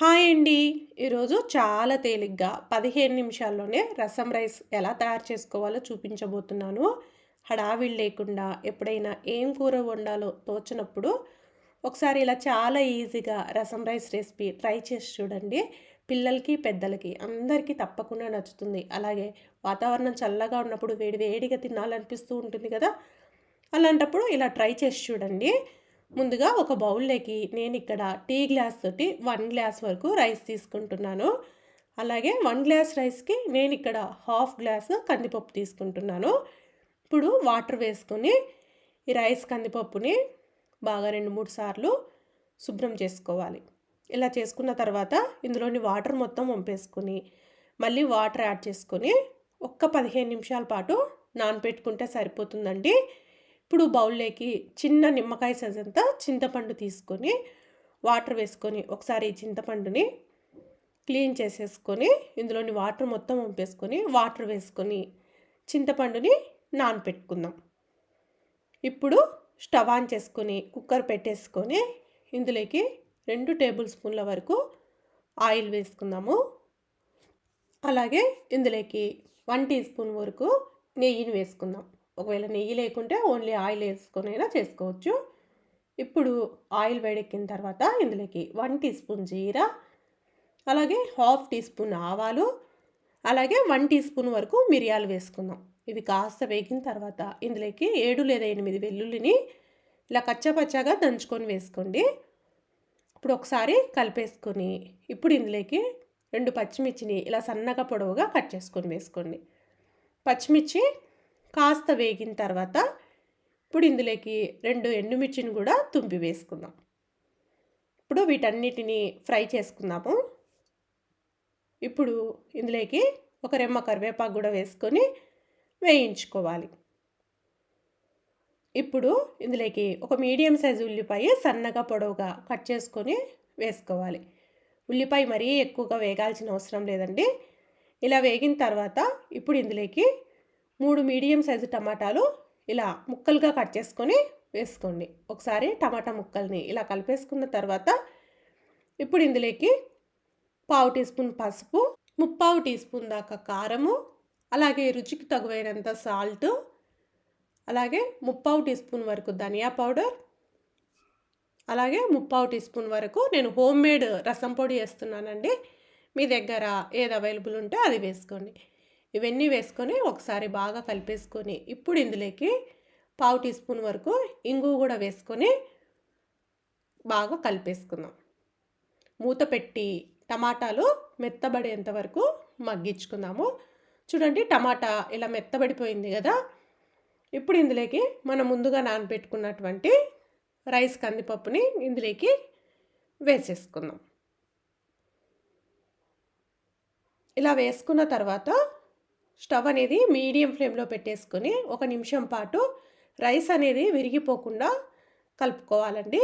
Hi అండి. ఈరోజు చాలా తేలిగ్గా పదిహేను నిమిషాల్లోనే రసం రైస్ ఎలా తయారు చేసుకోవాలో చూపించబోతున్నాను. హడావిడి లేకుండా ఎప్పుడైనా ఏం కూర వండాలో తోచినప్పుడు ఒకసారి ఇలా చాలా ఈజీగా రసం రైస్ రెసిపీ ట్రై చేసి చూడండి. పిల్లలకి పెద్దలకి అందరికీ తప్పకుండా నచ్చుతుంది. అలాగే వాతావరణం చల్లగా ఉన్నప్పుడు వేడి వేడిగా తినాలనిపిస్తూ ఉంటుంది కదా. అలాంటప్పుడు ఇలా ట్రై చేసి చూడండి. ముందుగా ఒక బౌల్లోకి నేను ఇక్కడ టీ గ్లాస్ తోటి వన్ గ్లాస్ వరకు రైస్ తీసుకుంటున్నాను. అలాగే వన్ గ్లాస్ రైస్కి నేను ఇక్కడ హాఫ్ గ్లాస్ కందిపప్పు తీసుకుంటున్నాను. ఇప్పుడు వాటర్ వేసుకొని ఈ రైస్ కందిపప్పుని బాగా రెండు మూడు సార్లు శుభ్రం చేసుకోవాలి. ఇలా చేసుకున్న తర్వాత ఇందులోని వాటర్ మొత్తం వంపేసుకుని మళ్ళీ వాటర్ యాడ్ చేసుకొని ఒక్క పదిహేను నిమిషాల పాటు నానబెట్టుకుంటే సరిపోతుందండి. ఇప్పుడు బౌల్లోకి చిన్న నిమ్మకాయ సైజ్ అంతా చింతపండు తీసుకొని వాటర్ వేసుకొని ఒకసారి ఈ చింతపండుని క్లీన్ చేసేసుకొని ఇందులోని వాటర్ మొత్తం ఉంపేసుకొని వాటర్ వేసుకొని చింతపండుని నానపెట్టుకుందాం. ఇప్పుడు స్టవ్ ఆన్ చేసుకొని కుక్కర్ పెట్టేసుకొని ఇందులోకి రెండు టేబుల్ స్పూన్ల వరకు ఆయిల్ వేసుకుందాము. అలాగే ఇందులోకి వన్ టీ స్పూన్ వరకు నెయ్యిని వేసుకుందాం. ఒకవేళ నెయ్యి లేకుంటే ఓన్లీ ఆయిల్ వేసుకొని చేసుకోవచ్చు. ఇప్పుడు ఆయిల్ వేడెక్కిన తర్వాత ఇందులోకి వన్ టీ స్పూన్ జీరా అలాగే హాఫ్ టీ స్పూన్ ఆవాలు అలాగే వన్ టీ స్పూన్ వరకు మిరియాలు వేసుకుందాం. ఇవి కాస్త వేగిన తర్వాత ఇందులోకి ఏడు లేదా ఎనిమిది వెల్లుల్లిని ఇలా కచ్చపచ్చగా దంచుకొని వేసుకోండి. ఇప్పుడు ఒకసారి కలిపేసుకొని ఇప్పుడు ఇందులోకి రెండు పచ్చిమిర్చిని ఇలా సన్నగా పొడవుగా కట్ చేసుకొని వేసుకోండి. పచ్చిమిర్చి కాస్త వేగిన తర్వాత ఇప్పుడు ఇందులోకి రెండు ఎండుమిర్చిని కూడా తుంపి వేసుకుందాం. ఇప్పుడు వీటన్నిటిని ఫ్రై చేసుకుందాము. ఇప్పుడు ఇందులోకి ఒక రెమ్మ కరివేపాకు కూడా వేసుకొని వేయించుకోవాలి. ఇప్పుడు ఇందులోకి ఒక మీడియం సైజు ఉల్లిపాయ సన్నగా పొడవుగా కట్ చేసుకొని వేసుకోవాలి. ఉల్లిపాయ మరీ ఎక్కువగా వేగాల్సిన అవసరం లేదండి. ఇలా వేగిన తర్వాత ఇప్పుడు ఇందులోకి మూడు మీడియం సైజు టమాటాలు ఇలా ముక్కలుగా కట్ చేసుకొని వేసుకోండి. ఒకసారి టమాటా ముక్కల్ని ఇలా కలిపేసుకున్న తర్వాత ఇప్పుడు ఇందులోకి పావు టీ స్పూన్ పసుపు ముప్పావు టీ స్పూన్ దాకా కారము అలాగే రుచికి తగువైనంత సాల్ట్ అలాగే ముప్పావు టీ స్పూన్ వరకు ధనియా పౌడర్ అలాగే ముప్పావు టీ స్పూన్ వరకు నేను హోమ్ మేడ్ రసం పొడి వేస్తున్నానండి. మీ దగ్గర ఏది అవైలబుల్ ఉంటే అది వేసుకోండి. ఇవన్నీ వేసుకొని ఒకసారి బాగా కలిపేసుకొని ఇప్పుడు ఇందులోకి పావు టీ స్పూన్ వరకు ఇంగు కూడా వేసుకొని బాగా కలిపేసుకుందాం. మూత పెట్టి టమాటాలు మెత్తబడేంత వరకు మగ్గించుకుందాము. చూడండి టమాటా ఇలా మెత్తబడిపోయింది కదా. ఇప్పుడు ఇందులోకి మనం ముందుగా నానబెట్టుకున్నటువంటి రైస్ కందిపప్పుని ఇందులోకి వేసేసుకుందాం. ఇలా వేసుకున్న తర్వాత స్టవ్ అనేది మీడియం ఫ్లేమ్లో పెట్టేసుకొని ఒక నిమిషం పాటు రైస్ అనేది విరిగిపోకుండా కలుపుకోవాలండి.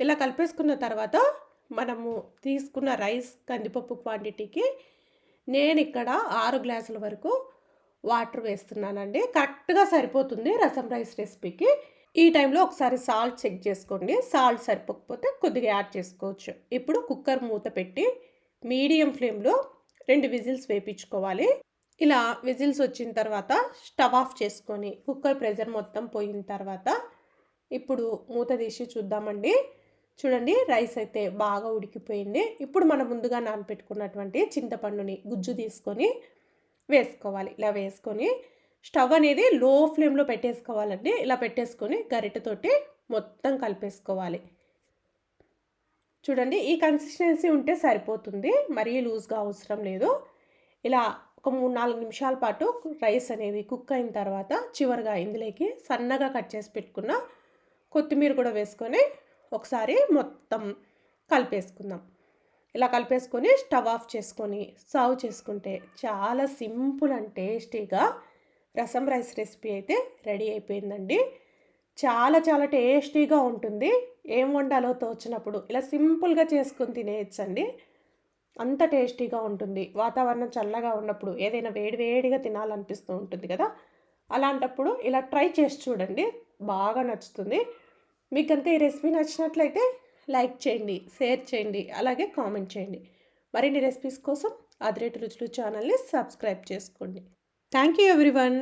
ఇలా కలిపేసుకున్న తర్వాత మనము తీసుకున్న రైస్ కందిపప్పు క్వాంటిటీకి నేను ఇక్కడ ఆరు గ్లాసుల వరకు వాటర్ వేస్తున్నానండి. కరెక్ట్గా సరిపోతుంది రసం రైస్ రెసిపీకి. ఈ టైంలో ఒకసారి సాల్ట్ చెక్ చేసుకోండి. సాల్ట్ సరిపోకపోతే కొద్దిగా యాడ్ చేసుకోవచ్చు. ఇప్పుడు కుక్కర్ మూత పెట్టి మీడియం ఫ్లేమ్లో రెండు విజిల్స్ వేపించుకోవాలి. ఇలా విజిల్స్ వచ్చిన తర్వాత స్టవ్ ఆఫ్ చేసుకొని కుక్కర్ ప్రెజర్ మొత్తం పోయిన తర్వాత ఇప్పుడు మూత తీసి చూద్దామండి. చూడండి రైస్ అయితే బాగా ఉడికిపోయింది. ఇప్పుడు మనం ముందుగా నానపెట్టుకున్నటువంటి చింతపండుని గుజ్జు తీసుకొని వేసుకోవాలి. ఇలా వేసుకొని స్టవ్ అనేది లో ఫ్లేమ్లో పెట్టేసుకోవాలండి. ఇలా పెట్టేసుకొని గరిటెతోటి మొత్తం కలిపేసుకోవాలి. చూడండి ఈ కన్సిస్టెన్సీ ఉంటే సరిపోతుంది. మరీ లూజ్గా అవసరం లేదు. ఇలా ఒక మూడు నాలుగు నిమిషాల పాటు రైస్ అనేది కుక్ అయిన తర్వాత చివరిగా ఇందులోకి సన్నగా కట్ చేసి పెట్టుకున్న కొత్తిమీర కూడా వేసుకొని ఒకసారి మొత్తం కలిపేసుకుందాం. ఇలా కలిపేసుకొని స్టవ్ ఆఫ్ చేసుకొని సర్వ్ చేసుకుంటే చాలా సింపుల్ అండ్ టేస్టీగా రసం రైస్ రెసిపీ అయితే రెడీ అయిపోయిందండి. చాలా చాలా టేస్టీగా ఉంటుంది. ఏం వండాలో తోచినప్పుడు ఇలా సింపుల్గా చేసుకుని తినేయచ్చండి. అంత టేస్టీగా ఉంటుంది. వాతావరణం చల్లగా ఉన్నప్పుడు ఏదైనా వేడి వేడిగా తినాలనిపిస్తూ ఉంటుంది కదా? అలాంటప్పుడు ఇలా ట్రై చేసి చూడండి. బాగా నచ్చుతుంది. మీకు కనుక ఈ రెసిపీ నచ్చినట్లయితే లైక్ చేయండి షేర్ చేయండి అలాగే కామెంట్ చేయండి. మరిన్ని రెసిపీస్ కోసం అదిరేటు రుచులు ఛానల్ని సబ్స్క్రైబ్ చేసుకోండి. Thank you everyone.